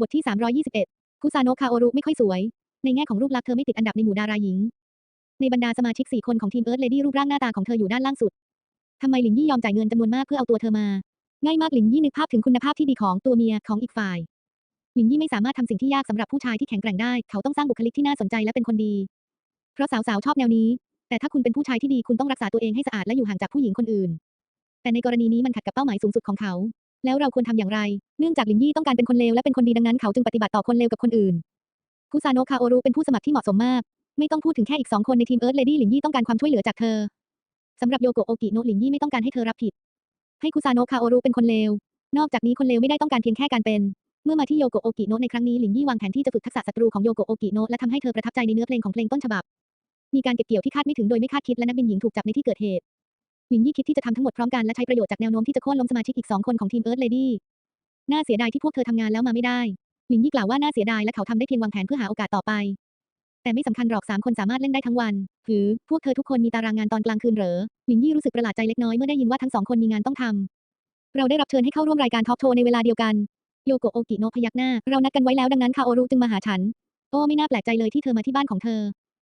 บทที่ 321 คุซาโนะคาโอรุไม่ค่อยสวย ในแง่ของรูปลักษณ์เธอไม่ติดอันดับในหมู่ดาราหญิง ในบรรดาสมาชิก 4 คนของทีมเอิร์ธเลดี้รูปร่างหน้าตาของเธออยู่ด้านล่างสุด ทำไมหลินยี่ยอมจ่ายเงินจำนวนมากเพื่อเอาตัวเธอมา ง่ายมากหลินยี่นึกภาพถึงคุณภาพที่ดีของตัวเมียของอีกฝ่าย หลินยี่ไม่สามารถทำสิ่งที่ยากสำหรับผู้ชายที่แข็งแกร่งได้ เขาต้องสร้างบุคลิกที่น่าสนใจและเป็นคนดี เพราะสาวๆชอบแนวนี้ แต่ถ้าคุณเป็นผู้ชายที่ดีคุณต้องรักษาตัวเองให้สะอาดและอยู่ห่างจากผู้หญิงคนอื่น แต่ในกรณีนี้มันขัดกับเป้าหมายสูงสุดของเขา แล้วเราควรทำอย่างไร เนื่องจากหลินยี่ต้องการเป็นคนเลวและเป็นคนดีดังนั้นเขาจึงปฏิบัติต่อคนเลวกับคนอื่น คุซาโนะคาโอรุเป็นผู้สมัครที่เหมาะสมมาก ไม่ต้องพูดถึงแค่อีกสองคนในทีมเอิร์ธเลดี้หลินยี่ต้องการความช่วยเหลือจากเธอสำหรับโยโกโอกิโนะหลินยี่ไม่ต้องการให้เธอรับผิด ให้คุซาโนะคาโอรุเป็นคนเลวนอกจากนี้คนเลวไม่ได้ต้องการเพียงแค่การเป็น เมื่อมาที่โยโกโอกิโนะในครั้งนี้หลินยี่วางแผนที่จะฝึกทักษะศัตรูของโยโกโอกิโนะและทำให้เธอประทับใจในเนื้อเพลงของเพลงต้นฉบับ มีการเก็บเกี่ยวที่คาดไม่ถึงโดยไม่คาดคิดและนักบินหญิงถูกจับในที่เกิดเหตุ หลินยี่คิดที่จะทำทั้งหมดพร้อมกันและใช้ประโยชน์จากแนวโน้มที่จะโค่นล้มสมาชิกอีกสองคนของทีมเอิร์ธเลดี้น่าเสียดายที่พวกเธอทำงานแล้วมาไม่ได้หลินยี่กล่าวว่าน่าเสียดายและเขาทำได้เพียงวางแผนเพื่อหาโอกาสต่อไป แต่ไม่สำคัญหรอกสามคนสามารถเล่นได้ทั้งวัน หือ พวกเธอทุกคนมีตารางงานตอนกลางคืนเหรอหลินยี่รู้สึกประหลาดใจเล็กน้อยเมื่อได้ยินว่าทั้งสองคนมีงานต้องทำเราได้รับเชิญให้เข้าร่วมรายการทอล์กโชว์ในเวลาเดียวกันโยโกโอกิโนะพยักหน้า เรานัดกันไว้แล้วดังนั้นคาโอรุจึงมาหาฉัน โอ้ไม่น่าแปลกใจเลยที่เธอมาที่บ้านของเธอ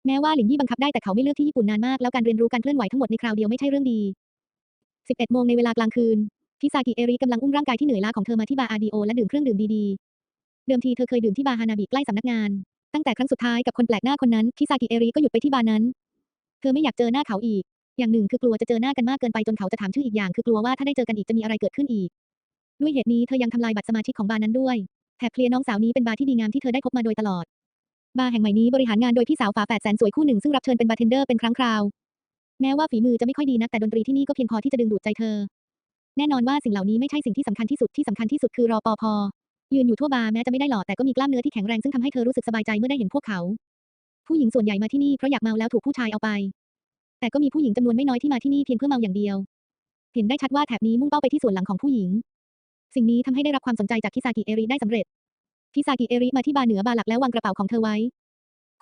แม้ว่าหลินยี่บังคับได้แต่เขาไม่เลือกที่ญี่ปุ่นนานมาก แล้วการเรียนรู้การเคลื่อนไหวทั้งหมดในคราวเดียวไม่ใช่เรื่องดี 11โมงในเวลากลางคืนพิซากิเอริกำลังอุ้มร่างกายที่เหนื่อยล้าของเธอมาที่บาร์อาดิโอและดื่มเครื่องดื่มดีๆ เดิมทีเธอเคยดื่มที่บาร์ฮานาบิใกล้สำนักงาน ตั้งแต่ครั้งสุดท้ายกับคนแปลกหน้าคนนั้นพิซากิเอริก็หยุดไปที่บาร์นั้น เธอไม่อยากเจอหน้าเขาอีก อย่างหนึ่งคือกลัวจะเจอหน้ากันมากเกินไปจนเขาจะถามชื่ออีกอย่าง คือกลัวว่าถ้าได้เจอกันอีกจะมีอะไรเกิดขึ้นอีก ด้วยเหตุนี้เธอยังทำลายบัตรสมาชิกของบาร์นั้นด้วยแถบเคลียร์น้องสาวนี้เป็นบาร์ที่ดีงามที่เธอได้พบมาโดยตลอด บาร์แห่งใหม่นี้บริหารงานโดยพี่สาวฝาแฝดแสนสวยคู่หนึ่งซึ่งรับเชิญเป็นบาร์เทนเดอร์เป็นครั้งคราว แม้ว่าฝีมือจะไม่ค่อยดีนักแต่ดนตรีที่นี่ก็เพียงพอที่จะดึงดูดใจเธอ แน่นอนว่าสิ่งเหล่านี้ไม่ใช่สิ่งที่สำคัญที่สุดที่สำคัญที่สุดคือรอปภยืนอยู่ทั่วบาร์แม้จะไม่ได้หล่อแต่ก็มีกล้ามเนื้อที่แข็งแรงซึ่งทำให้เธอรู้สึกสบายใจเมื่อได้เห็นพวกเขา ผู้หญิงส่วนใหญ่มาที่นี่เพราะอยากเมาแล้วถูกผู้ชายเอาไป แต่ก็มีผู้หญิงจำนวนไม่น้อยที่มาที่นี่เพียงเพื่อเมาอย่างเดียว เห็นได้ชัดว่าแถบนี้มุ่งเป้าไปที่ส่วนหลังของผู้หญิง สิ่งนี้ทำให้ได้รับความสนใจจากคิซากิเอริได้สำเร็จ คิซากิเอริมาที่บาร์เหนือบาร์หลักแล้ววางกระเป๋าของเธอไว้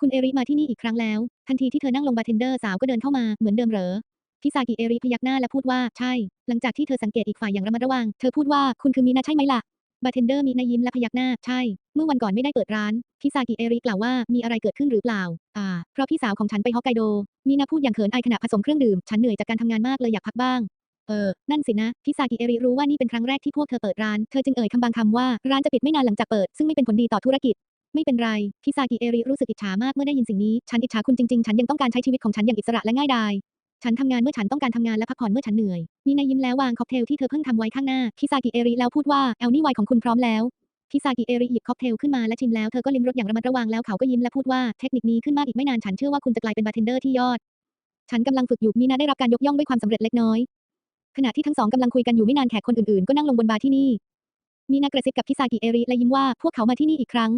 คุณเอริมาที่นี่อีกครั้งแล้ว ทันทีที่เธอนั่งลงบาร์เทนเดอร์สาวก็เดินเข้ามาเหมือนเดิมเหรอคิซากิเอริพยักหน้าและพูดว่าใช่ หลังจากที่เธอสังเกตอีกฝ่ายอย่างระมัดระวัง เธอพูดว่าคุณคือมีนาใช่ไหมล่ะ บาร์เทนเดอร์มีนายิ้มและพยักหน้าใช่ เมื่อวันก่อนไม่ได้เปิดร้านคิซากิเอริกล่าวว่ามีอะไรเกิดขึ้นหรือเปล่า อ่า เพราะพี่สาวของฉันไปฮอกไกโดมีนาพูดอย่างเขินอายขณะผสมเครื่องดื่ม ฉันเหนื่อยจากการทำงานมากเลยอยากพักบ้าง เออ นั่นสินะคิซากิเอริรู้ว่านี่เป็นครั้งแรกที่พวกเธอเปิดร้าน เธอจึงเอ่ยคำบางคำว่าร้านจะปิดไม่นานหลังจากเปิด ซึ่งไม่เป็นผลดีต่อธุรกิจ ไม่เป็นไรคิซากิเอริรู้สึกอิจฉามากเมื่อได้ยินสิ่งนี้ ฉันอิจฉาคุณจริงๆ ฉันยังต้องการใช้ชีวิตของฉันอย่างอิสระและง่ายดาย ฉันทำงานเมื่อฉันต้องการทำงานและพักผ่อนเมื่อฉันเหนื่อย มีนายยิ้มแล้ววางค็อกเทลที่เธอเพิ่งทำไว้ข้างหน้าคิซากิเอริแล้วพูดว่าแอลนี่ไวน์ของคุณพร้อมแล้วคิซากิเอริหยิบค็อกเทลขึ้นมาและชิมแล้วเธอก็ลิ้มรสอย่างระมัดระวังแล้วเขาก็ยิ้มและพูดว่าเทคนิคนี้ขึ้นมากอีกไม่นานฉันเชื่อว่าคุณจะกลายเป็นบาร์เทนเดอร์ที่ยอด ฉันกำลังฝึกอยู่มีนาได้รับการยกย่องด้วยความสำเร็จเล็กน้อย ขณะที่ทั้งสองกำลังคุยกันอยู่ไม่นานแขกคนอื่นๆ ก็นั่งลงบนบาร์ที่นี่มีนากระซิบกับคิซากิเอริและยิ้มว่าพวกเขามาที่นี่อีกครั้ง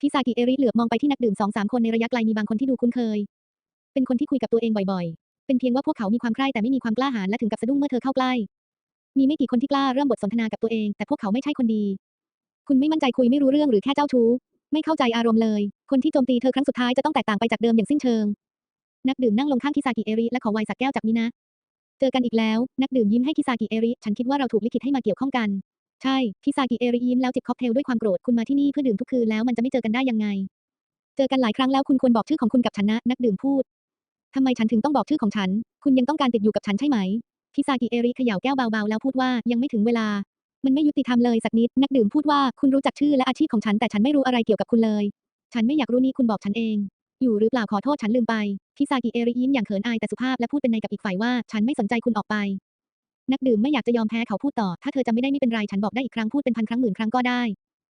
คิซากิเอริเหลือบมองไปที่นักดื่มสองสามคนในระยะไกลมีบางคนที่ดูคุ้นเคย เป็นคนที่คุยกับตัวเองบ่อยๆ เป็นเพียงว่าพวกเขามีความใคร่แต่ไม่มีความกล้าหาญและถึงกับสะดุ้งเมื่อเธอเข้าใกล้ มีไม่กี่คนที่กล้าเริ่มบทสนทนากับตัวเอง แต่พวกเขาไม่ใช่คนดี คุณไม่มั่นใจคุยไม่รู้เรื่องหรือแค่เจ้าชู้ ไม่เข้าใจอารมณ์เลย คนที่โจมตีเธอครั้งสุดท้ายจะต้องแตกต่างไปจากเดิมอย่างสิ้นเชิง นักดื่มนั่งลงข้างคิซากิเอริและขอไวน์สักแก้วจากมินะ เจอกันอีกแล้ว นักดื่มยิ้มให้คิซากิเอริ ฉันคิดว่าเราถูกลิขิตให้มาเกี่ยวข้องกัน ใช่ คิซากิเอริยิ้มแล้วจิบค็อกเทลด้วยความโกรธ คุณมาที่นี่เพื่อดื่มทุกคืนแล้วมันจะไม่เจอกันได้ยังไง เจอกันหลายครั้งแล้วคุณควรบอกชื่อของคุณกับฉันนะ นักดื่มพูดทำไมฉันถึงต้องบอกชื่อของฉัน คุณยังต้องการติดอยู่กับฉันใช่ไหม คิซากิเอริเขย่าแก้วเบาๆแล้วพูดว่ายังไม่ถึงเวลา มันไม่ยุติธรรมเลยสักนิด นักดื่มพูดว่าคุณรู้จักชื่อและอาชีพของฉันแต่ฉันไม่รู้อะไรเกี่ยวกับคุณเลย ฉันไม่อยากรู้นี่คุณบอกฉันเอง อยู่หรือเปล่าขอโทษฉันลืมไปคิซากิเอริยิ้มอย่างเขินอายแต่สุภาพและพูดเป็นในกับอีกฝ่ายว่า ฉันไม่สนใจคุณออกไป นักดื่มไม่อยากจะยอมแพ้เขาพูดต่อ ถ้าเธอจำไม่ได้ไม่เป็นไรฉันบอกได้อีกครั้งพูดเป็นพันครั้งหมื่นครั้งก็ได้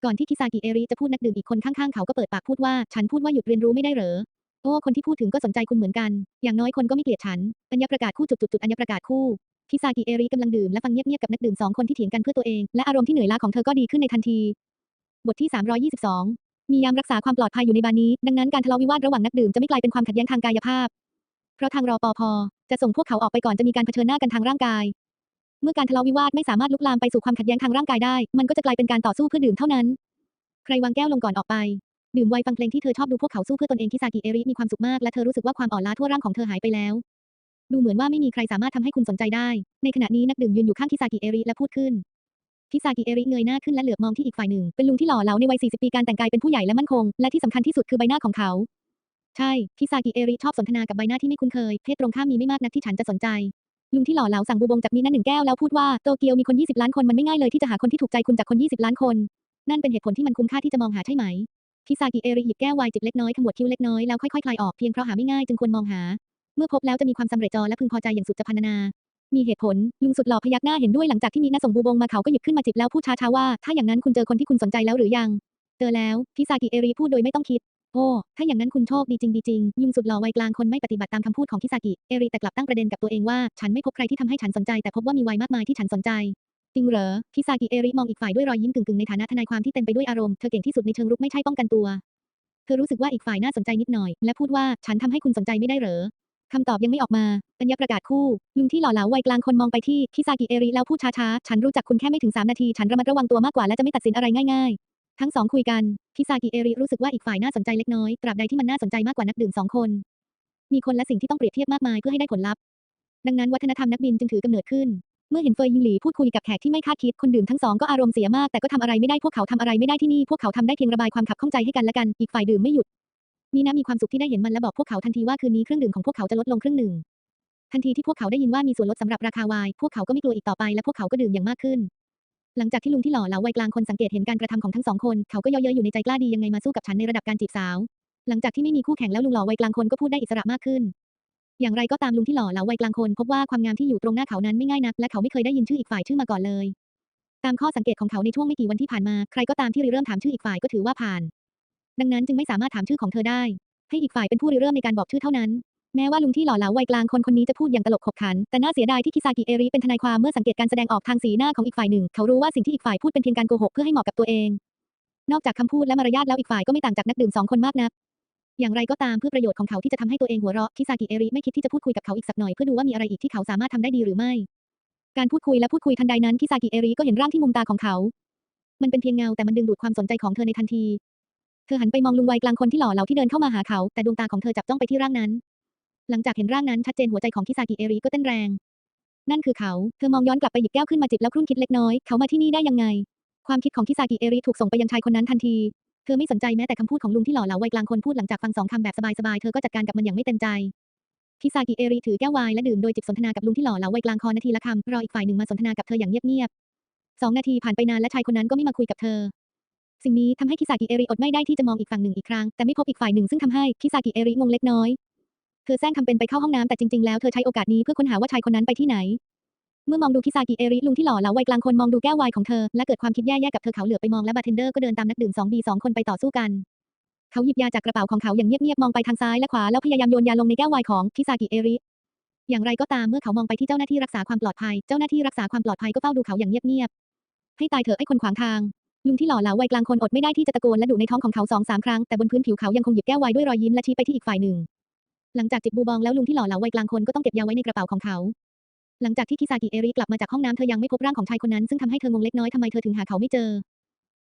ก่อนที่คิซากิเอริจะพูดนักดื่มอีกคนข้างๆเขาก็เปิดปากพูดว่าฉันพูดว่าหยุดเรียนรู้ไม่ได้เหรอโอ้คนที่พูดถึงก็สนใจคุณเหมือนกัน อย่างน้อยคนก็ไม่เกลียดฉัน อัญญประกาศคู่จุดๆๆอัญญประกาศคู่คิซากิเอริกำลังดื่มและฟังเงียบๆกับนักดื่มสองคนที่เถียงกันเพื่อตัวเองและอารมณ์ที่เหนื่อยล้าของเธอก็ดีขึ้นในทันที บทที่ 322 มียามรักษาความปลอดภัยอยู่ในบาร์นี้ ดังนั้นการทะเลาะวิวาทระหว่างนักดื่มจะไม่กลายเป็นความขัดแย้งทางกายภาพ เพราะทางรอปภจะส่งพวกเขาออกไปก่อนจะมีการเผชิญหน้ากันทางร่างกาย เมื่อการทะเลาะวิวาทไม่สามารถลุกลามไปสู่ความขัดแย้งทางร่างกายได้ มันก็จะกลายเป็นการต่อสู้เพื่อดื่มเท่านั้น ใครวางแก้วลงก่อนออกไป ดื่มไวน์ฟังเพลงที่เธอชอบดูพวกเขาสู้เพื่อตนเองคิซากิเอริมีความสุขมากและเธอรู้สึกว่าความอ่อนล้าทั่วร่างของเธอหายไปแล้ว ดูเหมือนว่าไม่มีใครสามารถทำให้คุณสนใจได้ ในขณะนี้นักดื่มยืนอยู่ข้างคิซากิเอริและพูดขึ้น คิซากิเอริเงยหน้าขึ้นและเหลือบมองที่อีกฝ่ายหนึ่ง เป็นลุงที่หล่อเหลาในวัย 40 ปีการแต่งกายเป็นผู้ใหญ่และมั่นคง และที่สำคัญที่สุดคือใบหน้าของเขา ใช่คิซากิเอริชอบสนทนากับใบหน้าที่ไม่คุ้นเคย เพศตรงข้ามมีไม่มากนักที่ฉันจะสนใจ ลุงที่หล่อเหลาสั่งบูบงจากมีนั้นหนึ่งแก้วแล้วพูดว่าโตเกียวมีคน 20 ล้านคนมันไม่ง่ายเลยที่จะหาคนที่ถูกใจคุณจากคน 20 ล้านคน นั่นเป็นเหตุผลที่มันคุ้มค่าที่จะมองหาใช่ไหมคิซากิเอริหยิบแก้วไวน์จิบเล็กน้อยขมวดคิ้วเล็กน้อยแล้วค่อยๆคลายออกเพียงเพราะหาไม่ง่ายจึงควรมองหา เมื่อพบแล้วจะมีความสำเร็จจอและพึงพอใจอย่างสุดจะพรรณนา มีเหตุผล ลุงสุดหล่อพยักหน้าเห็นด้วยหลังจากที่มีนาส่งบูบงมาเขาก็หยิบขึ้นมาจิบแล้วพูดช้าๆว่า ถ้าอย่างนั้นคุณเจอคนที่คุณสนใจแล้วหรือยัง เจอแล้วคิซากิเอริพูดโดยไม่ต้องคิด โอ้ ถ้าอย่างนั้นคุณโชคดีจริงดีจริงลุงสุดหล่อวัยกลางคนไม่ปฏิบัติตามคำพูดของคิซากิเอริแต่กลับตั้งประเด็นกับตัวเองว่า ฉันไม่พบใครที่ทำให้ฉันสนใจ แต่พบว่ามีวัยมากมายที่ฉันสนใจจริงเหรอคิซากิเอริมองอีกฝ่ายด้วยรอยยิ้มกึ่งๆในฐานะทนายความที่เต็มไปด้วยอารมณ์ เธอเก่งที่สุดในเชิงรุกไม่ใช่ป้องกันตัว เธอรู้สึกว่าอีกฝ่ายน่าสนใจนิดหน่อย และพูดว่า ฉันทำให้คุณสนใจไม่ได้เหรอ คำตอบยังไม่ออกมาอัญญประกาศคู่ ลุงที่หล่อเหลาวัยกลางคนมองไปที่คิซากิเอริแล้วพูดช้าๆ ฉันรู้จักคุณแค่ไม่ถึง 3 นาที ฉันระมัดระวังตัวมากกว่าและจะไม่ตัดสินอะไรง่ายๆ ทั้งสองคุยกันคิซากิเอริรู้สึกว่าอีกฝ่ายน่าสนใจเล็กน้อย ตราบใดที่มันน่าสนใจมากกว่านักดื่มสองคน มีคนและสิ่งที่ต้องเปรียบเทียบมากมายเพื่อให้ได้ผลลัพธ์ ดังนั้นวัฒนธรรมนักบินจึงถือกำเนิดขึ้น เมื่อเห็นเฟยยิงหลีพูดคุยกับแขกที่ไม่คาดคิด คนดื่มทั้งสองก็อารมณ์เสียมากแต่ก็ทำอะไรไม่ได้พวกเขาทำอะไรไม่ได้ที่นี่พวกเขาทำได้เพียงระบายความขับข้องใจให้กันและกัน อีกฝ่ายดื่มไม่หยุด มีน้ำมีความสุขที่ได้เห็นมันและบอกพวกเขาทันทีว่าคืนนี้เครื่องดื่มของพวกเขาจะลดลงครึ่งหนึ่ง ทันทีที่พวกเขาได้ยินว่ามีส่วนลดสำหรับราคาไวน์พวกเขาก็ไม่กลัวอีกต่อไปและพวกเขาก็ดื่มอย่างมากขึ้น หลังจากที่ลุงที่หล่อเหลาวัยกลางคนสังเกตเห็นการกระทำของทั้งสองคน เขาก็เย่อเย้ยอยู่ในใจกล้าดียังไงมาสู้กับฉันในระดับการจีบสาว หลังจากที่ไม่มีคู่แข่งแล้วลุงหล่อวัยกลางคนก็พูดได้อิสระมากขึ้น อย่างไรก็ตามลุงที่หล่อเหลาวัยกลางคนพบว่าความงามที่อยู่ตรงหน้าเขานั้นไม่ง่ายนัก และเขาไม่เคยได้ยินชื่ออีกฝ่ายชื่อมาก่อนเลย ตามข้อสังเกตของเขาในช่วงไม่กี่วันที่ผ่านมา ใครก็ตามที่ริเริ่มถามชื่ออีกฝ่ายก็ถือว่าผ่าน ดังนั้นจึงไม่สามารถถามชื่อของเธอได้ ให้อีกฝ่ายเป็นผู้ริเริ่มในการบอกชื่อเท่านั้น แม้ว่าลุงที่หล่อเหลาวัยกลางคนคนนี้จะพูดอย่างตลกขบขัน แต่น่าเสียดายที่คิซากิเอริเป็นทนายความเมื่อสังเกตการแสดงออกทางสีหน้าของอีกฝ่ายหนึ่ง เขารู้ว่าสิ่งที่อีกฝ่ายพูดเป็นเพียงการโกหกเพื่อให้เหมาะกับตัวเอง นอกจากคำพูดและมารยาทแล้วอีกฝ่ายก็ไม่ต่างจากนักดื่มสองคนมากนักอย่างไรก็ตามเพื่อประโยชน์ของเขาที่จะทำให้ตัวเองหัวเราะคิซากิเอริไม่คิดที่จะพูดคุยกับเขาอีกสักหน่อยเพื่อดูว่ามีอะไรอีกที่เขาสามารถทำได้ดีหรือไม่ การพูดคุยและพูดคุยทันใดนั้นคิซากิเอริก็เห็นร่างที่มุมตาของเขา มันเป็นเพียงเงาแต่มันดึงดูดความสนใจของเธอในทันที เธอหันไปมองลุงวัยกลางคนที่หล่อเหลาที่เดินเข้ามาหาเขา แต่ดวงตาของเธอจับจ้องไปที่ร่างนั้น หลังจากเห็นร่างนั้นชัดเจนหัวใจของคิซากิเอริก็เต้นแรง นั่นคือเขา เธอมองย้อนกลับไปหยิบแก้วขึ้นมาจิบแล้วครุ่นคิดเล็กน้อย เขามาที่นี่ได้ยังไง ความคิดของคิซากิเอริถูกส่งไปยังชายคนนั้นทันที เธอไม่สนใจแม้แต่คำพูดของลุงที่หล่อเหลาวัยกลางคนพูดหลังจากฟังสองคำแบบสบายๆ เธอก็จัดการกับมันอย่างไม่เต็มใจคิซากิเอริถือแก้วไวน์และดื่มโดยจิบสนทนากับลุงที่หล่อเหลาวัยกลางคอนาทีละคำรออีกฝ่ายหนึ่งมาสนทนากับเธออย่างเงียบๆสองนาทีผ่านไปนานและชายคนนั้นก็ไม่มาคุยกับเธอ สิ่งนี้ทำให้คิซากิเอริอดไม่ได้ที่จะมองอีกฝั่งหนึ่งอีกครั้ง แต่ไม่พบอีกฝ่ายหนึ่งซึ่งทำให้คิซากิเอริงงเล็กน้อย เธอแซงทำเป็นไปเข้าห้องน้ำแต่จริงๆแล้วเธอใช้โอกาสนี้เพื่อค้นหาว่าชายคนนั้นไปที่ไหน เมื่อมองดูคิซากิเอริลุงที่หล่อเหลาวัยกลางคนมองดูแก้วไวน์ของเธอและเกิดความคิดแย่ๆกับเธอเขาเหลือไปมองและบาร์เทนเดอร์ก็เดินตามนักดื่ม 2B สองคนไปต่อสู้กันเขาหยิบยาจากกระเป๋าของเขาอย่างเงียบๆมองไปทางซ้ายและขวาแล้วพยายามโยนยาลงในแก้วไวน์ของคิซากิเอริอย่างไรก็ตามเมื่อเขามองไปที่เจ้าหน้าที่รักษาความปลอดภัย เจ้าหน้าที่รักษาความปลอดภัยก็เฝ้าดูเขาอย่างเงียบๆให้ตายเถอะไอ้คนขวางทาง ลุงที่หล่อเหลาวัยกลางคนอดไม่ได้ที่จะตะโกนและดุในท้องของเขาสองสามครั้งแต่บนพื้นผิวเขายังคงหยิบแก้วไวน์ด้วยรอยยิ้มและชี้ไปที่อีกฝ่ายหนึ่ง หลังจากจิบบูบองแล้วลุงที่หล่อเหลาวัยกลางคนก็ต้องเก็บยาไว้ในกระเป๋าของเขา หลังจากที่คิซากิเอริกลับมาจากห้องน้ำเธอยังไม่พบร่างของชายคนนั้นซึ่งทำให้เธองงเล็กน้อยทำไมเธอถึงหาเขาไม่เจอ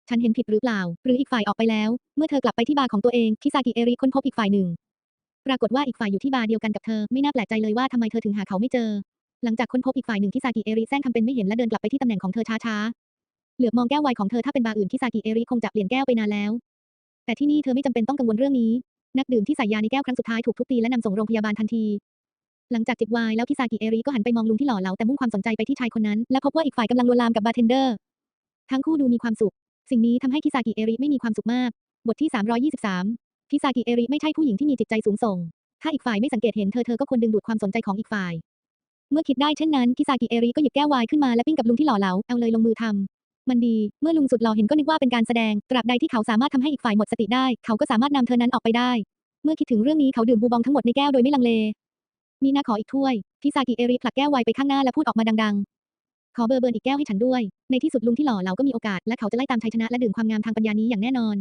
ฉันเห็นผิดหรือเปล่า หรืออีกฝ่ายออกไปแล้ว เมื่อเธอกลับไปที่บาร์ของตัวเองคิซากิเอริค้นพบอีกฝ่ายหนึ่ง ปรากฏว่าอีกฝ่ายอยู่ที่บาร์เดียวกันกับเธอไม่น่าแปลกใจเลยว่าทำไมเธอถึงหาเขาไม่เจอ หลังจากค้นพบอีกฝ่ายหนึ่งคิซากิเอริแซงทำเป็นไม่เห็นและเดินกลับไปที่ตำแหน่งของเธอช้าๆ เหลือบมองแก้วไวน์ของเธอถ้าเป็นบาร์อื่นคิซากิเอริคงจะเปลี่ยนแก้วไปนานแล้ว แต่ที่นี่เธอไม่จำเป็นต้องกังวลเรื่องนี้ นักดื่มที่ใส่ยาในแก้วครั้งสุดท้ายถูกทุบตีและนำส่งโรงพยาบาลทันที หลังจากจิบไวน์แล้วคิซากิเอริก็หันไปมองลุงที่หล่อเหลาแต่มุ่งความสนใจไปที่ชายคนนั้นและพบว่าอีกฝ่ายกำลังลวนลามกับบาร์เทนเดอร์ ทั้งคู่ดูมีความสุข สิ่งนี้ทำให้คิซากิเอริไม่มีความสุขมาก บทที่ 323คิซากิเอริไม่ใช่ผู้หญิงที่มีจิตใจสูงส่ง ถ้าอีกฝ่ายไม่สังเกตเห็นเธอเธอก็ควรดึงดูดความสนใจของอีกฝ่าย เมื่อคิดได้เช่นนั้นคิซากิเอริก็หยิบแก้วไวน์ขึ้นมาและปิ้งกับลุงที่หล่อเหลาเอาเลยลงมือทำ มันดี เมื่อลุงสุดหล่อเห็นก็นึกว่าเป็นการแสดง ตราบใดที่เขาสามารถทำให้อีกฝ่ายหมดสติได้ เขาก็สามารถนำเธอนั้นออกไปได้ เมื่อคิดถึงเรื่องนี้เขาดื่มบูบองทั้งหมดในแก้วโดยไม่ลังเล มีนาขออีกถ้วยคิซากิเอริผลักแก้วไวไปข้างหน้าและพูดออกมาดังๆ ขอเบอร์เบิร์นอีกแก้วให้ฉันด้วย ในที่สุดลุงที่หล่อเหลาก็มีโอกาส และเขาจะไล่ตามชัยชนะและดื่มความงามทางปัญญานี้อย่างแน่นอน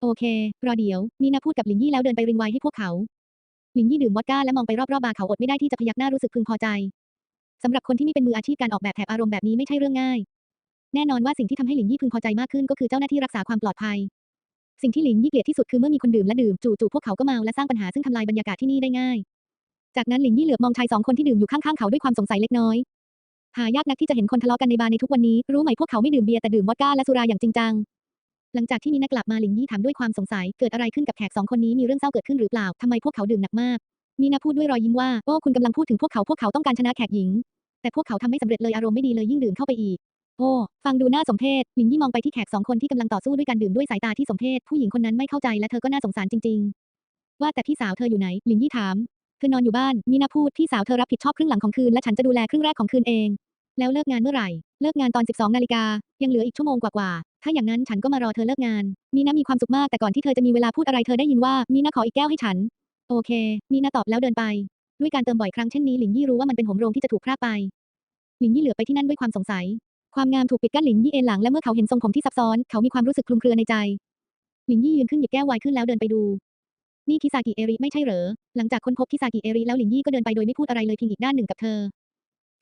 โอเค รอเดี๋ยว มีนาพูดกับลินยี่แล้วเดินไปรินไวให้พวกเขา ลินยี่ดื่มวอดก้าและมองไปรอบๆบาร์เขาอดไม่ได้ที่จะพยักหน้ารู้สึกพึงพอใจสำหรับคนที่ไม่เป็นมืออาชีพการออกแบบแถบอารมณ์แบบนี้ไม่ใช่เรื่องง่าย แน่นอนว่าสิ่งที่ทำให้หลินยี่พึงพอใจมากขึ้นก็คือเจ้าหน้าที่รักษาความปลอดภัย สิ่งที่หลินยี่เกลียดที่สุดคือเมื่อมีคนดื่มและดื่มจู่ๆพวกเขาก็เมาและสร้างปัญหาซึ่งทำลายบรรยากาศที่นี่ได้ง่าย จากนั้นหลินยี่เหลือบมองชายสองคนที่ดื่มอยู่ข้างๆเขาด้วยความสงสัยเล็กน้อยหายากนักที่จะเห็นคนทะเลาะกันในบาร์ในทุกวันนี้ รู้ไหมพวกเขาไม่ดื่มเบียร์แต่ดื่มวอดก้าและสุราอย่างจริงจัง หลังจากที่มีนักกลับมาหลิงยี่ถามด้วยความสงสัย เกิดอะไรขึ้นกับแขกสองคนนี้มีเรื่องเศร้าเกิดขึ้นหรือเปล่า ทำไมพวกเขาดื่มหนักมาก มีนาพูดด้วยรอยยิ้มว่า โอ้คุณกำลังพูดถึงพวกเขา พวกเขาต้องการชนะแขกหญิง แต่พวกเขาทำไม่สำเร็จเลย อารมณ์ไม่ดีเลยยิ่งดื่มเข้าไปอีก โอ้ ฟังดูน่าสมเพชหลิงยี่มองไปที่แขกสองคนที่กำลังต่อสู้ด้วยการดื่มด้วยสายตาที่สมเพชผู้หญิงคนนั้นไม่เข้าใจและเธอก็น่าสงสารจริง ๆ ว่าแต่พี่สาวเธออยู่ไหน หลิงยี่ถาม เธอนอนอยู่บ้าน มีนาพูด พี่สาวเธอรับผิดชอบครึ่งหลังของคืนและฉันจะดูแลครึ่งแรกของคืนเอง แล้วเลิกงานเมื่อไหร่ เลิกงานตอน 12นาฬิกา ยังเหลืออีกชั่วโมงกว่าๆ ถ้าอย่างนั้นฉันก็มารอเธอเลิกงาน มีนามีความสุขมากแต่ก่อนที่เธอจะมีเวลาพูดอะไรเธอได้ยินว่า มีนาขออีกแก้วให้ฉัน โอเค มีนาตอบแล้วเดินไป ด้วยการเติมบ่อยครั้งเช่นนี้หลิงยี่รู้ว่ามันเป็นหมโรงที่จะถูกพรากไปหลิงยี่เหลือไปที่นั่นด้วยความสงสัย ความงามถูกปิดกั้นหลิงยี่เอนหลังและเมื่อเขาเห็นทรงผมที่ซับซ้อน เขามีความรู้สึกคลุมเครือในใจ หลิงยี่ยืนขึ้นหยิบแก้วไวน์ขึ้นแล้วเดินไปดู นี่คิซากิเอริไม่ใช่เหรอ หลังจากค้นพบคิซากิเอริแล้วหลิงยี่ก็เดินไปโดยไม่พูดอะไรเลยเพียงอีกด้านหนึ่งกับเธอ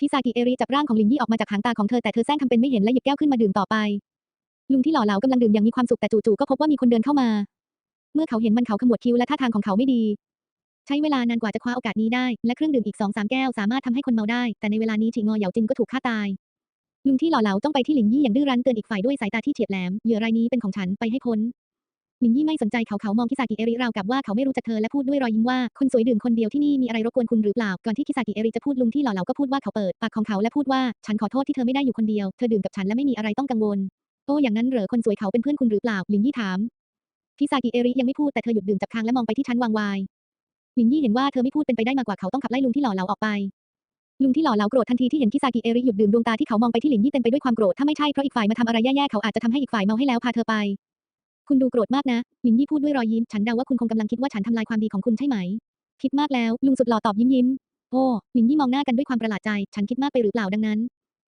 คิซากิเอริจับร่างของหลิงยี่ออกมาจากหางตาของเธอแต่เธอแซงทำเป็นไม่เห็นและหยิบแก้วขึ้นมาดื่มต่อไป ลุงที่หล่อเหลากำลังดื่มอย่างมีความสุขแต่จู่ๆก็พบว่ามีคนเดินเข้ามา เมื่อเขาเห็นมันเขาขมวดคิ้วและท่าทางของเขาไม่ดี ใช้เวลานานกว่าจะคว้าโอกาสนี้ได้และเครื่องดื่มอีกสองสามแก้วสามารถทำให้คนเมาได้ แต่ในเวลานี้ฉิงอเหยาจินก็ถูกฆ่าตาย ลุงที่หล่อเหลาจ้องไปที่หลิงยี่อย่างดื้อรั้นเตือนอีกฝ่ายด้วยสายตาที่เฉียดแหลมเหยื่อรายนี้เป็นของฉันไปให้พ้นหลิงยี่ไม่สนใจเขาเขามองคิซากิเอริราวกับว่าเขาไม่รู้จักเธอและพูดด้วยรอยยิ้มว่าคนสวยดื่มคนเดียวที่นี่มีอะไรรบกวนคุณหรือเปล่าก่อนที่คิซากิเอริจะพูดลุงที่หล่อเหลาก็พูดว่าเขาเปิดปากของเขาและพูดว่าฉันขอโทษที่เธอไม่ได้อยู่คนเดียวเธอดื่มกับฉันและไม่มีอะไรต้องกังวลโอ้อย่างนั้นเหรอคนสวยเขาเป็นเพื่อนคุณหรือเปล่าหลิงยี่ถามคิซากิเอริยังไม่พูดแต่เธอหยุดดื่มจับคางและมองไปที่ชั้นวางวน์หลิงยี่เห็นว่าเธอไม่พูดเป็นไปได้มากกว่าเขาต้องขับไล่ลุงที่หล่อเหลาออกไป ลุงที่หล่อเหลาโกรธทันทีที่เห็นคิซากิเอริหยุดดื่มดวงตาที่เขามองไปที่หลิงยี่เต็มไปด้วยความโกรธถ้าไม่ใช่เพราะอีกฝ่ายมาทำอะไรแย่ๆเขาอาจจะทำให้อีกฝ่ายเมาให้แล้วพาเธอไป คุณดูโกรธมากนะหลิงยี่พูดด้วยรอยยิ้มฉันเดาว่าคุณคงกำลังคิดว่าฉันทำลายความดีของคุณใช่ไหม คิดมากแล้ว ลุงสุดหล่อตอบยิ้มยิ้มโอ้หลิงยี่มองหน้ากันด้วยความประหลาดใจ ฉันคิดมากไปหรือเปล่าดังนั้น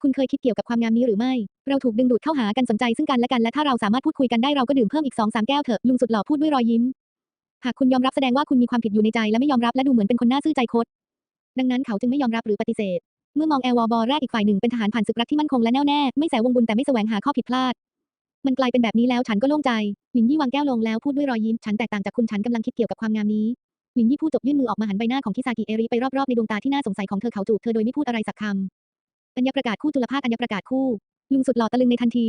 คุณเคยคิดเกี่ยวกับความงามนี้หรือไม่ เราถูกดึงดูดเข้าหากันสนใจซึ่งกันและกันและถ้าเราสามารถพูดคุยกันได้เราก็ดื่มเพิ่มอีกสองสามแก้วเถอะลุงสุดหล่อพูดด้วยรอยยิ้มหากคุณยอมรับแสดงว่าคุณมีความผิดอยู่ในใจและไม่ยอมรับและดูเหมือนเป็นคนน่าซื่อใจคด ดังนั้นเขาจึงไม่ยอมรับหรือปฏิเสธ เมื่อมองแอลวอบอแรกอีกฝ่ายหนึ่งเป็นทหารผ่านศึกรักที่มั่นคงและแน่วแน่ไม่แสวงบุญแต่ไม่แสวงหาข้อผิดพลาด มันกลายเป็นแบบนี้แล้วฉันก็โล่งใจหลินยี่วางแก้วลงแล้วพูดด้วยรอยยิ้มฉันแตกต่างจากคุณฉันกำลังคิดเกี่ยวกับความงามนี้หลินยี่พูดจบยื่นมือออกมาหันใบหน้าของคิซากิเอริไปรอบๆในดวงตาที่น่าสงสัยของเธอเขาจูบเธอโดยไม่พูดอะไรสักคำอัญญประกาศคู่จุลภาคอัญญประกาศคู่ลุงสุดหล่อตะลึงในทันที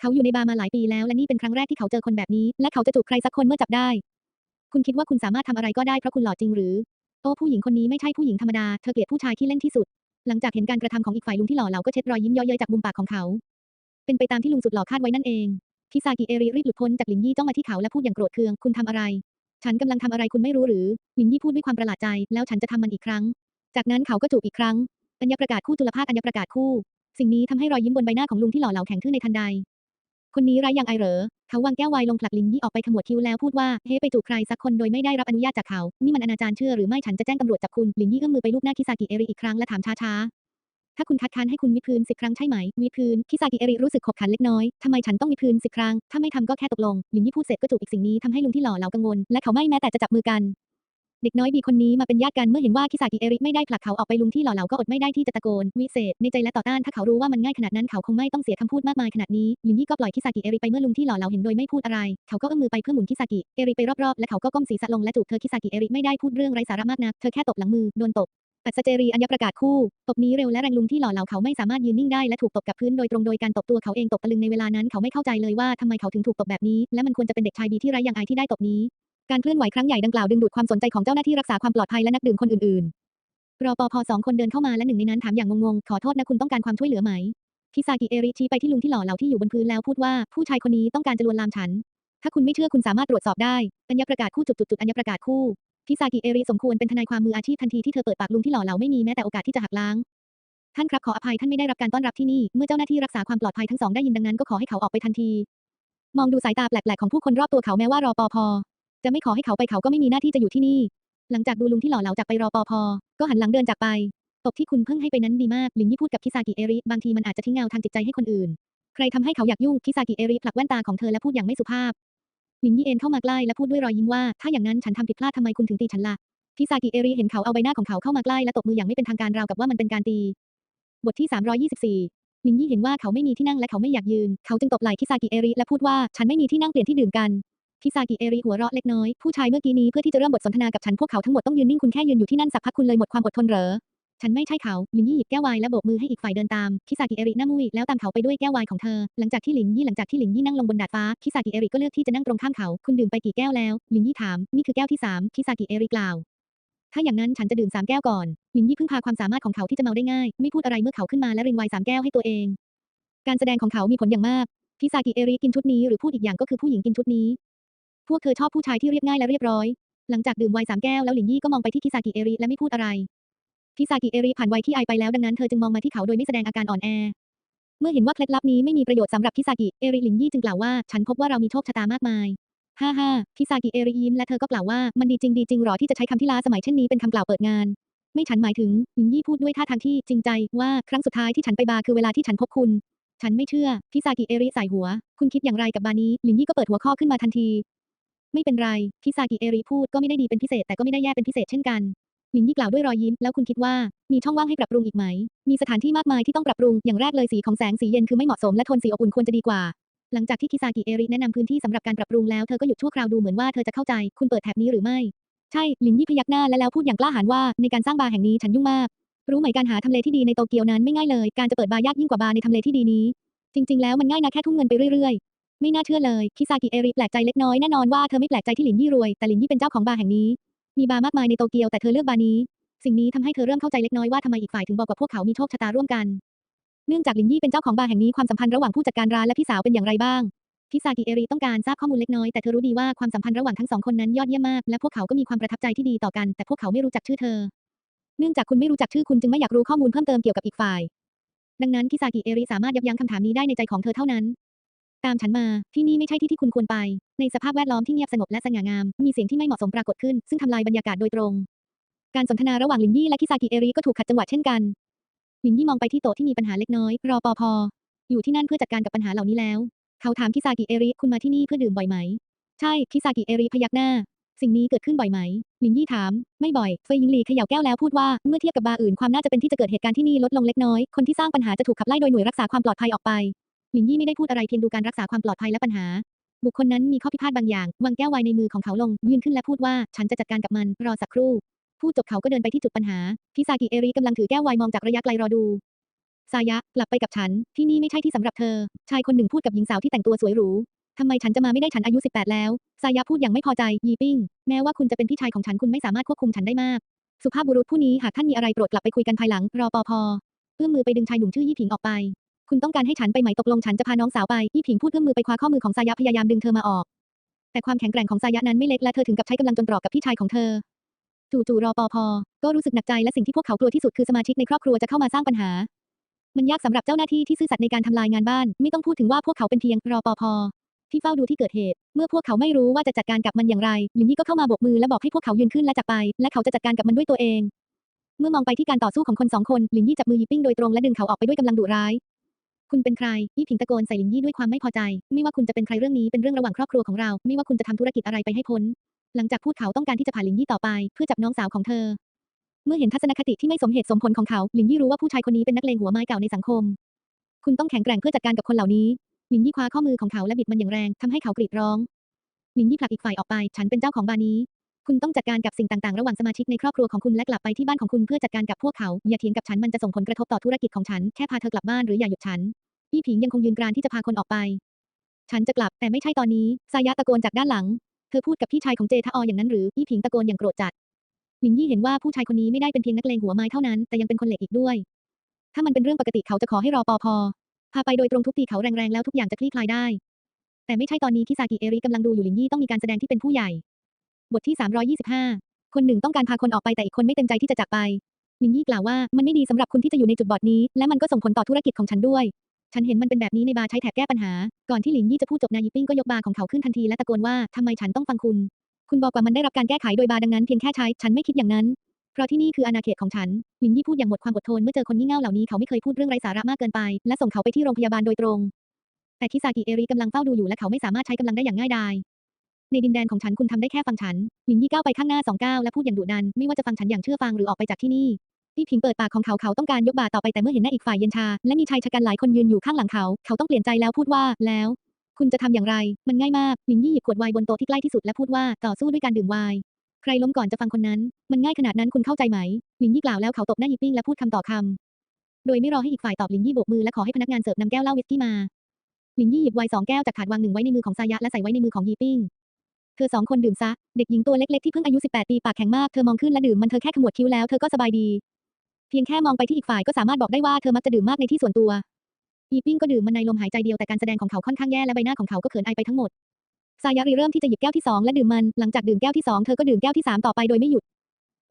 เขาอยู่ในบาร์มาหลายปีแล้วและนี่เป็นครั้งแรกที่เขาเจอคนแบบนี้ และเขาจะจูบใครสักคนเมื่อจับได้ คุณคิดว่าคุณสามารถทำอะไรก็ได้เพราะคุณหล่อจริงหรือ โอ้ผู้หญิงคนนี้ไม่ใช่ผู้หญิงธรรมดา เธอเกลียดผู้ชายที่เล่นที่สุด หลังจากเห็นการกระทำของอีกฝ่ายลุงที่หล่อเหลาก็เช็ดรอยยิ้มเย้ยจากมุมปากของเขา เป็นไปตามที่ลุงสุดหล่อคาดไว้นั่นเอง คิซากิเอริรีบหลุดพ้นจากหลินยี่จ้องมาที่เขาและพูดอย่างโกรธเคือง คุณทำอะไร ฉันกำลังทำอะไรคุณไม่รู้หรือหลินยี่พูดด้วยความประหลาดใจ แล้วฉันจะทำมันอีกครั้ง จากนั้นเขาก็จูบอีกครั้ง อัญญประกาศคู่จุลภาคอัญญประกาศคู่ สิ่งนี้ทำให้รอยยิ้มบนใบหน้าของลุงที่หล่อเหลาแข็งขึ้นในทันใด คนนี้ไร้ยังไอเหรอ เขาวางแก้วไวน์ลงผลักลินยี่ออกไปขมวดคิ้วแล้วพูดว่าเฮ้ไปจูบใครสักคนโดยไม่ได้รับอนุญาตจากเขา นี่มันอนาจารเชื่อหรือไม่ฉันจะแจ้งตำรวจจับคุณ ลินยี่เอื้อมมือไปลูบหน้าคิซากิเอริอีกครั้งและถามช้าๆ ถ้าคุณคัดค้านให้คุณวิพื้นสิบครั้งใช่ไหม วิพื้น คิซากิเอริรู้สึกขบขันเล็กน้อย ทำไมฉันต้องวิพื้นสิบครั้ง ถ้าไม่ทำก็แค่ตกลง ลินยี่พูดเสร็จก็จูบอีกสิ่งนี้ทำให้ลุงที่หล่อเหลากังวล และเขาไม่แม้แต่จะจับมือกัน เด็กน้อยบีคนนี้มาเป็นญาติกันเมื่อเห็นว่าคิซากิเอริไม่ได้ผลักเขาออกไปลุงที่หล่อเหลาก็อดไม่ได้ที่จะตะโกนวิเศษในใจและต่อต้านถ้าเขารู้ว่ามันง่ายขนาดนั้นเขาคงไม่ต้องเสียคำพูดมากมายขนาดนี้ลินยี่ก็ปล่อยคิซากิเอริไปเมื่อลุงที่หล่อเหลาเห็นโดยไม่พูดอะไร เขาก็เอื้อมมือไปเพื่อหมุนคิซากิเอริไปรอบๆและเขาก็ก้มศีรษะลงและจูบเธอคิซากิเอริไม่ได้พูดเรื่องไร้สาระมากนักเธอแค่ตบหลังมือโดนตบอัศเจรีอัญญประกาศคู่ตบนี้เร็วและแรงลุงที่หล่อเหลาเขาไม่สามารถยืนนิ่งได้และถูกตบกับพื้นโดยตรงโดยการตบตัวเขาเองตกตะลึงในเวลานั้นเขาไม่เข้าใจเลยว่าทำไมเขาถึงถูกตบแบบนี้ และมันควรจะเป็นเด็กชายดีที่ไร้ยังอายที่ได้ตบนี้ การเคลื่อนไหวครั้งใหญ่ดังกล่าวดึงดูดความสนใจของเจ้าหน้าที่รักษาความปลอดภัยและนักดื่มคนอื่นๆ รอปภสองคนเดินเข้ามาและหนึ่งในนั้นถามอย่างงงๆ ขอโทษนะคุณต้องการความช่วยเหลือไหมคิซากิเอริชี้ไปที่ลุงที่หล่อเหลาที่อยู่บนพื้นแล้วพูดว่าผู้ชายคนนี้ต้องการจะลวนลามฉัน ถ้าคุณไม่เชื่อคุณสามารถตรวจสอบได้ อัญญประกาศคู่จุดๆๆอัญญประกาศคู่คิซากิเอริสมควรเป็นทนายความมืออาชีพทันทีที่เธอเปิดปากลุงที่หล่อเหลาไม่มีแม้แต่โอกาสที่จะหักล้าง ท่านครับขออภัยท่านไม่ได้รับการต้อนรับที่นี่ เมื่อเจ้าหน้าที่รักษาความปลอดภัยทั้งสองได้ยินดังนั้นก็ขอให้เขาออกไปทันที มองดูสายตาแปลกๆของผู้คนรอบตัวเขาแม้ว่ารอปภ จะไม่ขอให้เขาไปเขาก็ไม่มีหน้าที่จะอยู่ที่นี่ หลังจากดูลุงที่หล่อเหลาจากไปรอปภก็หันหลังเดินจากไปตบที่คุณเพิ่งให้ไปนั้นดีมาก ลินยี่พูดกับคิซากิเอริ บางทีมันอาจจะทิ้งเงาทางจิตใจให้คนอื่น ใครทำให้เขาอยากยุ่ง คิซากิเอริผลักแว่นตาของเธอและพูดอย่างไม่สุภาพ ลินยี่เอ็นเข้ามาใกล้และพูดด้วยรอยยิ้มว่า ถ้าอย่างนั้นฉันทำผิดพลาดทำไมคุณถึงตีฉันล่ะ คิซากิเอริเห็นเขาเอาใบหน้าของเขาเข้ามาใกล้และตบมืออย่างไม่เป็นทางการราวกับว่ามันเป็นการตี บทที่ 324 ลินยี่เห็นว่าเขาไม่มีที่นั่งและเขาไม่อยากยืน เขาจึงตบไหล่คิซากิเอริและพูดว่า ฉันไม่มีที่นั่งเปลี่ยนที่ดื่มกัน คิซากิเอริหัวเราะเล็กน้อย ผู้ชายเมื่อกี้นี้เพื่อที่จะเริ่มบทสนทนากับฉันพวกเขาทั้งหมดต้องยืนนิ่งคุณแค่ยืนอยู่ที่นั่นสักพักคุณเลยหมดความอดทนเหรอ ฉันไม่ใช่เขา หลินยี่หยิบแก้วไวน์และโบกมือให้อีกฝ่ายเดินตาม คิซากิเอริหน้ามุยแล้วตามเขาไปด้วยแก้วไวน์ของเธอ หลังจากที่หลินยี่หลังจากที่หลินยี่นั่งลงบนดาดฟ้า คิซากิเอริก็เลือกที่จะนั่งตรงข้ามเขา คุณดื่มไปกี่แก้วแล้ว หลินยี่ถาม นี่คือแก้วที่สามคิซากิเอริกล่าวถ้าอย่างนั้นฉันจะดื่มสามแก้วก่อน หลินยี่พึ่งพาความสามารถของเขาที่จะเมาได้ง่าย ไม่พูดอะไรเมื่อเขาขึ้นมาและรินไวน์สามแก้วให้ตัวเอง การแสดงของเขามีผลอย่างมากคิซากิเอริกินชุดนี้หรือพูดอีกอย่างก็คือผู้หญิงกินชุดนี้ พวกเธอชอบผู้ชายที่เรียบง่ายและเรียบร้อย หลังจากดื่มไวน์สามแก้วแล้วหลินยี่ก็มองไปที่คิซากิเอริและไม่พูดอะไรคิซากิเอริผ่านวัยที่อายไปแล้วดังนั้นเธอจึงมองมาที่เขาโดยไม่แสดงอาการอ่อนแอ เมื่อเห็นว่าเคล็ดลับนี้ไม่มีประโยชน์สำหรับคิซากิเอริหลินยี่จึงกล่าวว่าฉันพบว่าเรามีโชคชะตามากมายฮ่าฮ่าคิซากิเอริยิ้มและเธอก็กล่าวว่ามันดีจริงดีจริงหรอที่จะใช้คำที่ล้าสมัยเช่นนี้เป็นคำกล่าวเปิดงาน ไม่ฉันหมายถึงหลินยี่พูดด้วยท่าทางที่จริงใจว่าครั้งสุดท้ายที่ฉันไปบาร์คือเวลาที่ฉันพบคุณ ฉันไม่เชื่อคิซากิเอริสายหัว คุณคิดอย่างไรกับบาร์นี้หลินยี่ก็เปิดหัวข้อขึ้นมาทันที ไม่เป็นไรคิซากิเอริพูดก็ไม่ได้ดีเป็นพิเศษแต่ก็ไม่ได้แย่เป็นพิเศษเช่นกันหลินยี่กล่าวด้วยรอยยิ้มแล้วคุณคิดว่ามีช่องว่างให้ปรับปรุงอีกไหม มีสถานที่มากมายที่ต้องปรับปรุงอย่างแรกเลยสีของแสงสีเย็นคือไม่เหมาะสมและโทนสีอบอุ่นควรจะดีกว่า หลังจากที่คิซากิเอริแนะนำพื้นที่สำหรับการปรับปรุงแล้วเธอก็หยุดชั่วคราวดูเหมือนว่าเธอจะเข้าใจคุณเปิดแถบนี้หรือไม่ ใช่หลินยี่พยักหน้าและแล้วพูดอย่างกล้าหาญว่าในการสร้างบาร์แห่งนี้ฉันยุ่งมาก รู้ไหมการหาทำเลที่ดีในโตเกียวนั้นไม่ง่ายเลย การจะเปิดบาร์ยากยิ่งกว่าบาร์ในทำเลที่ดีนี้ จริง ๆ แล้วมันง่ายนะแค่ทุ่มเงินไปเรื่อย ไม่น่าเชื่อเลย คิซากิเอริแปลกใจเล็กน้อยแน่นอนว่าเธอไม่แปลกใจที่หลินยี่รวย แต่หลินยี่เป็นเจ้าของบาร์แห่งนี้ มีบาร์มากมายในโตเกียวแต่เธอเลือกบาร์นี้ สิ่งนี้ทำให้เธอเริ่มเข้าใจเล็กน้อยว่าทำไมอีกฝ่ายถึงบอกว่าพวกเขามีโชคชะตาร่วมกัน เนื่องจากหลินยี่เป็นเจ้าของบาร์แห่งนี้ความสัมพันธ์ระหว่างผู้จัดการร้านและพี่สาวเป็นอย่างไรบ้าง คิซากิเอริต้องการทราบข้อมูลเล็กน้อยแต่เธอรู้ดีว่าความสัมพันธ์ระหว่างทั้งสองคนนั้นยอดเยี่ยมมากและพวกเขาก็มีความประทับใจที่ดีต่อกัน แต่พวกเขาไม่รู้จักชื่อเธอ เนื่องจากคุณไม่รู้จักชื่อคุณจึงไม่อยากรู้ข้อมูลเพิ่มเติมเกี่ยวกับอีกฝ่ายดังนั้นคิซากิเอริสามารถยับยั้งคำถามนี้ได้ในใจของเธอเท่านั้น ตามฉันมา ที่นี่ไม่ใช่ที่ที่คุณควรไป ในสภาพแวดล้อมที่เงียบสงบและสง่างาม มีเสียงที่ไม่เหมาะสมปรากฏขึ้น ซึ่งทำลายบรรยากาศโดยตรง การสนทนาระหว่างลินยี่และคิซากิเอริก็ถูกขัดจังหวะเช่นกัน ลินยี่มองไปที่โต๊ะที่มีปัญหาเล็กน้อย รอปภอยู่ที่นั่นเพื่อจัดการกับปัญหาเหล่านี้แล้ว เขาถามคิซากิเอริ คุณมาที่นี่เพื่อดื่มบ่อยไหม ใช่ คิซากิเอริพยักหน้า สิ่งนี้เกิดขึ้นบ่อยไหม ลินยี่ถาม ไม่บ่อย เฟยหญิงหลีเขย่าแก้วแล้วพูดว่า เมื่อเทียบกับบาร์อื่นความน่าจะเป็นที่จะเกิดเหตุการณ์ที่นี่ลดลงเล็กน้อย คนที่สร้างปัญหาจะถูกขับไล่โดยหน่วยรักษาความปลอดภัยออกไป หลินยี่ไม่ได้พูดอะไรเพียงดูการรักษาความปลอดภัยและปัญหา บุคคลนั้นมีข้อพิพาทบางอย่าง วางแก้วไวน์ในมือของเขาลง ยืนขึ้นและพูดว่า ฉันจะจัดการกับมัน รอสักครู่ พูดจบเขาก็เดินไปที่จุดปัญหาคิซากิเอริกำลังถือแก้วไวน์มองจากระยะไกลรอดู ซายะ กลับไปกับฉัน ที่นี่ไม่ใช่ที่สำหรับเธอ ชายคนหนึ่งพูดกับหญิงสาวที่แต่งตัวสวยหรูทำไมฉันจะมาไม่ได้ฉันอายุ 18 แล้ว ซายะพูดอย่างไม่พอใจ ยีปิ้ง แม้ว่าคุณจะเป็นพี่ชายของฉันคุณไม่สามารถควบคุมฉันได้มาก สุภาพบุรุษผู้นี้หากท่านมีอะไรโปรดกลับไปคุยกันภายหลัง รอปภ เอื้อมมือไปดึงชายหนุ่มชื่อยี่ผิงออกไป คุณต้องการให้ฉันไปไหมตกลงฉันจะพาน้องสาวไปยี่ผิงพูดเอื้อมมือไปคว้าข้อมือของซายะพยายามดึงเธอมาออก แต่ความแข็งแกร่งของซายะนั้นไม่เล็กและเธอถึงกับใช้กำลังจนตรอกกับพี่ชายของเธอจู่ๆรอปภก็รู้สึกหนักใจและสิ่งที่พวกเขากลัวที่สุดคือสมาชิกในครอบครัวจะเข้ามาสร้างปัญหา มันยากสำหรับเจ้าหน้าที่ที่ซื่อสัตย์ในการทำลายงานบ้าน ไม่ต้องพูดถึงว่าพวกเขาเป็นเพียงรอปภที่เฝ้าดูที่เกิดเหตุ เมื่อพวกเขาไม่รู้ว่าจะจัดการกับมันอย่างไรหลินยี่ก็เข้ามาโบกมือและบอกให้พวกเขายืนขึ้นและจากไป และเขาจะจัดการกับมันด้วยตัวเอง เมื่อมองไปที่การต่อสู้ของคนสองคนหลินยี่จับมือยีปิ้งโดยตรงและดึงเขาออกไปด้วยกำลังดุร้าย คุณเป็นใคร ยี่ผิงตะโกนใส่ลินยี่ด้วยความไม่พอใจ ไม่ว่าคุณจะเป็นใครเรื่องนี้เป็นเรื่องระหว่างครอบครัวของเรา ไม่ว่าคุณจะทำธุรกิจอะไรไปให้พ้น หลังจากพูดเขาต้องการที่จะผ่านลินยี่ต่อไป เพื่อจับน้องสาวของเธอ เมื่อเห็นทัศนคติที่ไม่สมเหตุสมผลของเขาลินยี่รู้ว่าผู้ชายคนนี้เป็นนักเลงหัวไม้เก่าในสังคม คุณต้องแข็งแกร่งเพื่อจัดการกับคนเหล่านี้ลินยี่คว้าข้อมือของเขาและบิดมันอย่างแรงทำให้เขากรีดร้องลินยี่ผลักอีกฝ่ายออกไป ฉันเป็นเจ้าของบาร์นี้ คุณต้องจัดการกับสิ่งต่างๆ ระหว่างสมาชิกในครอบครัวของคุณและกลับไปที่บ้านของคุณเพื่อจัดการกับพวกเขา อย่าเถียงกับฉันมันจะส่งผลกระทบต่อธุรกิจของฉัน แค่พาเธอกลับบ้านหรืออย่าหยุดฉัน พี่ผิงยังคงยืนกรานที่จะพาคนออกไป ฉันจะกลับแต่ไม่ใช่ตอนนี้ซายะตะโกนจากด้านหลัง เธอพูดกับพี่ชายของเจทออย่างนั้นหรือพี่ผิงตะโกนอย่างโกรธจัดหลินยี่เห็นว่าผู้ชายคนนี้ไม่ได้เป็นเพียงนักเลงหัวไม้เท่านั้นแต่ยังเป็นคนเหล็กอีกด้วย ถ้ามันเป็นเรื่องปกติเขาจะขอให้รอปภพาไปโดยตรงทุบตีเขาแรงๆแล้วทุกอย่างจะคลี่คลายได้ แต่ไม่ใช่ตอนนี้คิซากิเอริกำลังดูอยู่หลินยี่ต้องมีการแสดงที่เป็นผู้ใหญ่ บทที่ 325 คนหนึ่งต้องการพาคนออกไปแต่อีกคนไม่เต็มใจที่จะจากไปลินยี่กล่าวว่ามันไม่ดีสำหรับคุณที่จะอยู่ในจุดบอดนี้ และมันก็ส่งผลต่อธุรกิจของฉันด้วย ฉันเห็นมันเป็นแบบนี้ในบาร์ใช้แถบแก้ปัญหา ก่อนที่หลินยี่จะพูดจบนายยิปิ้งก็ยกบาร์ของเขาขึ้นทันทีและตะโกนว่าทำไมฉันต้องฟังคุณ คุณบอกว่ามันได้รับการแก้ไขโดยบาร์ดังนั้นเพียงแค่ใช้ ฉันไม่คิดอย่างนั้น เพราะที่นี่คืออาณาเขตของฉันหลินยี่พูดอย่างหมดความอดทนเมื่อเจอคนงี่เง่าเหล่านี้เขาไม่เคยพูดเรื่องไร้สาระมากเกินไป และส่งเขาไปที่โรงพยาบาลโดยตรง แต่คิซากิเอริกำลังเฝ้าดูอยู่และเขาไม่สามารถใช้กำลังได้อย่างง่ายดาย ในดินแดนของฉันคุณทำได้แค่ฟังฉันหลินยี่ก้าวไปข้างหน้าสองก้าวและพูดอย่างดุดัน ไม่ว่าจะฟังฉันอย่างเชื่อฟังหรือออกไปจากที่นี่พี่ผิงเปิดปากของเขาเขาต้องการยกบาต่อไปแต่เมื่อเห็นหน้าอีกฝ่ายเย็นชา และมีชายชะกันหลายคนยืนอยู่ข้างหลังเขา เขาต้องเปลี่ยนใจแล้วพูดว่าแล้ว คุณจะทำอย่างไร มันง่ายมากหลินยี่หยิบขวดไวน์บนโต๊ะที่ใกล้ที่สุดและพูดว่าต่อสู้ด้วยการดื่มไวน์ใครล้มก่อนจะฟังคนนั้น มันง่ายขนาดนั้นคุณเข้าใจไหมหลินยี่กล่าวแล้วเขาตบหน้ายีปิ้งและพูดคำต่อคำโดยไม่รอให้อีกฝ่ายตอบหลินยี่โบกมือและขอให้พนักงานเสิร์ฟนำแก้วเหล้าวิสกี้มาหลินยี่หยิบไวน์สองแก้วจากถาดวางหนึ่งไว้ในมือของซายะและใส่ไว้ในมือของยีปิ้ง เธอสองคนดื่มซะ เด็กหญิงตัวเล็กๆที่เพิ่งอายุ 18 ปีปากแข็งมาก เธอมองขึ้นและดื่มมันเธอแค่ขมวดคิ้วแล้วเธอก็สบายดี เพียงแค่มองไปที่อีกฝ่ายก็สามารถบอกได้ว่าเธอมักจะดื่มมากในที่ส่วนตัวยีปิ้งก็ดื่มมันในลมหายใจเดียวแต่การแสดงของเขาค่อนข้างแย่และใบหน้าของเขาก็เขินอายไปทั้งหมด ซายารีเริ่มที่จะหยิบแก้วที่สองและดื่มมัน หลังจากดื่มแก้วที่สองเธอก็ดื่มแก้วที่สามต่อไปโดยไม่หยุด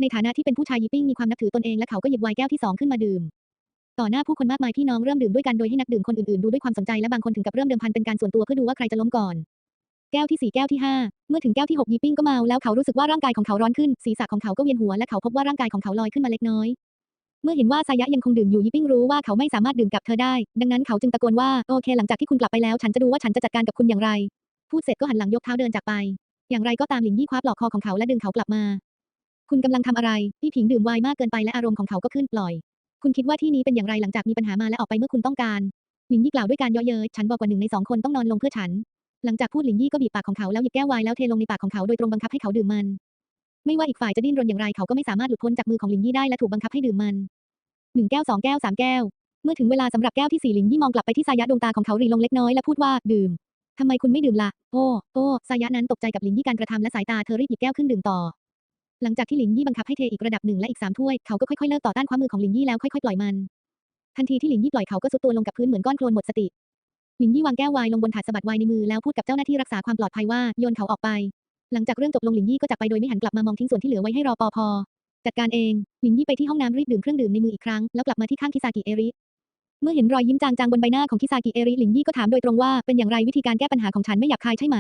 ในฐานะที่เป็นผู้ชายยีปิ้งมีความนับถือตนเองและเขาก็หยิบไวน์แก้วที่สองขึ้นมาดื่มต่อหน้าผู้คนมากมายพี่น้องเริ่มดื่มด้วยกันโดยให้นักดื่มคนอื่นๆดูด้วยความสนใจและบางคนถึงกับเริ่มเดิมพันเป็นการส่วนตัวเพื่อดูว่าใครจะล้มก่อน แก้วที่สี่แก้วที่ห้าเมื่อถึงแก้วที่หกยีปิ้งก็เมาแล้วเขารู้สึกว่าร่างกายของเขาร้อนขึ้น ศีรษะของเขาก็เวียนหัวและเขาพบว่าร่างกายของเขาลอยขึ้นมาเล็กน้อย เมื่อเห็นว่าซายะยังคงดื่มอยู่ยีปิ้งรู้ว่าเขาไม่สามารถดื่มกับเธอได้ ดังนั้นเขาจึงตะโกนว่าโอเค หลังจากที่คุณกลับไปแล้ว ฉันจะดูว่าฉันจะจัดการกับคุณอย่างไร พูดเสร็จก็หันหลังยกเท้าเดินจากไป อย่างไรก็ตามหลินยี่คว้าปลอกคอของเขาและดึงเขากลับมา คุณกำลังทำอะไรพี่ผิงดื่มไวน์มากเกินไปและอารมณ์ของเขาก็ขึ้นปล่อย คุณคิดว่าที่นี้เป็นอย่างไรหลังจากมีปัญหามาและออกไปเมื่อคุณต้องการหลินยี่กล่าวด้วยการเย่อเย้ยฉันบอกว่าหนึ่งในสองคนต้องนอนลงเพื่อฉัน หลังจากพูดหลินยี่ก็บีบปากของเขาแล้วหยิบแก้วไวน์แล้วเทลงในปากของเขาโดยตรงบังคับให้เขาดื่มมัน ไม่ว่าอีกฝ่ายจะดิ้นรนอย่างไรเขาก็ไม่สามารถหลุดพ้นจากมือของหลินยี่ได้และถูกบังคับให้ดื่มมันหนึ่งแก้วสองแก้วสามแก้ว เมื่อถึงเวลาสำหรับแก้วที่สี่หลินยี่มองกลับไปที่ซายะดวงตาของเขาหรีลงเล็กน้อยและพูดว่าดื่มทำไมคุณไม่ดื่มล่ะ โอ้ โอ้ซายะนั้นตกใจกับหลินยี่การกระทำและสายตาเธอรีบหยิบแก้วขึ้นดื่มต่อ หลังจากที่หลินยี่บังคับให้เทอีกระดับหนึ่งและอีกสามถ้วย เขาก็ค่อยๆเลิกต่อต้านความมือของหลินยี่แล้วค่อยๆปล่อยมัน ทันทีที่หลินยี่ปล่อยเขาก็ซุดตัวลงกับพื้นเหมือนก้อนโคลนหมดสติ หลินยี่วางแก้วไวน์ลงบนถาดสะบัดไวน์ในมือแล้วพูดกับเจ้าหน้าที่รักษาความปลอดภัยว่าโยนเขาออกไป หลังจากเรื่องจบลงหลินยี่ก็จากไปโดยไม่หันกลับมามองทิ้งส่วนที่เหลือไว้ให้รอปภจัดการเองหลินยี่ไปที่ห้องน้ำรีบดื่มเครื่องดื่มในมืออีกครั้งแล้วกลับมาที่ข้างคิซากิเอริเมื่อเห็นรอยยิ้มจางๆบนใบหน้าของคิซากิเอริหลินยี่ก็ถามโดยตรงว่าเป็นอย่างไรวิธีการแก้ปัญหาของฉันไม่หยาบคายใช่ไหม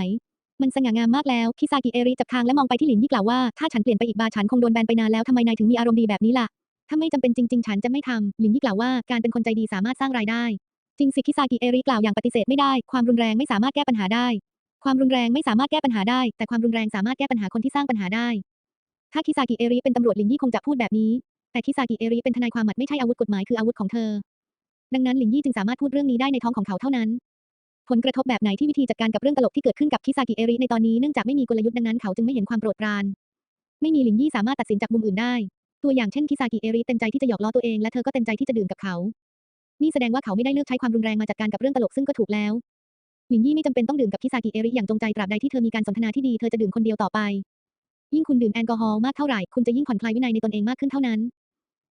มันสง่างามมากแล้วคิซากิเอริจับทางและมองไปที่หลินยี่กล่าวว่าถ้าฉันเปลี่ยนไปอีกบาฉันคงโดนแบนไปนานแล้วทำไมนายถึงมีอารมณ์ดีแบบนี้ล่ะถ้าไม่จำเป็นจริงๆ ฉันจะไม่ทำหลินยี่กล่าวว่าการเป็นคนใจดีสามารถสร้างรายได้ จริงสิคิซากิเอริกล่าวอย่างปฏิเสธไม่ได้ ความรุนแรงไม่สามารถแก้ปัญหาได้ ความรุนแรงไม่สามารถแก้ปัญหาได้ แต่ความรุนแรงสามารถแก้ปัญหาคนที่สร้างปัญหาได้ ถ้าคิซากิเอริเป็นตำรวจลินยี่คงจะพูดแบบนี้ แต่คิซากิเอริเป็นทนายความหมัดไม่ใช่อาวุธกฎหมายคืออาวุธของเธอ ดังนั้นลินยี่จึงสามารถพูดเรื่องนี้ได้ในท้องของเขาเท่านั้น ผลกระทบแบบไหนที่วิธีจัดการกับเรื่องตลกที่เกิดขึ้นกับคิซากิเอริในตอนนี้เนื่องจากไม่มีกลยุทธ์ดังนั้นเขาจึงไม่เห็นความโปรดปราน ไม่มีลินยี่สามารถตัดสินจากมุมอื่นได้ ตัวอย่างเช่นคิซากิเอริเต็มใจที่จะหยอกล้อตัวเองและเธอก็เต็มใจที่จะดื่มกับเขา นี่แสดงว่าเขาไม่ได้เลือกใช้ความรุนแรงมาจัดการกับเรื่องตลกซึ่งก็ถูกแล้วหลินยี่ไม่จำเป็นต้องดื่มกับคิซากิเอริอย่างจงใจตราบใดที่เธอมีการสนทนาที่ดีเธอจะดื่มคนเดียวต่อไป ยิ่งคุณดื่มแอลกอฮอล์มากเท่าไหร่คุณจะยิ่งผ่อนคลายวินัยในตนเองมากขึ้นเท่านั้น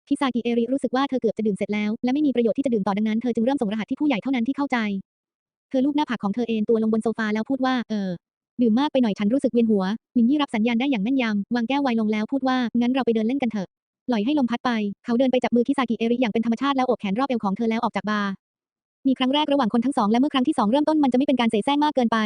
คิซากิเอริรู้สึกว่าเธอเกือบจะดื่มเสร็จแล้วและไม่มีประโยชน์ที่จะดื่มต่อดังนั้นเธอจึงเริ่มส่งรหัสที่ผู้ใหญ่เท่านั้นที่เข้าใจ เธอลูบหน้าผากของเธอเอนตัวลงบนโซฟาแล้วพูดว่า เออ ดื่มมากไปหน่อยฉันรู้สึกเวียนหัวหลินยี่รับสัญญาณได้อย่างแม่นยำวางแก้วไวน์ลงแล้วพูดว่างั้นเราไปเดินเล่นกันเถอะ ปล่อยให้ลมพัดไป เขาเดินไปจับมือคิซากิเอริอย่างเป็นธรรมชาติแล้วโอบแขนรอบเอวของเธอแล้วออกจากบาร์มีครั้งแรกระหว่างคนทั้งสองและเมื่อครั้งที่สองเริ่มต้นมันจะไม่เป็นการเสแสร้งมากเกินไป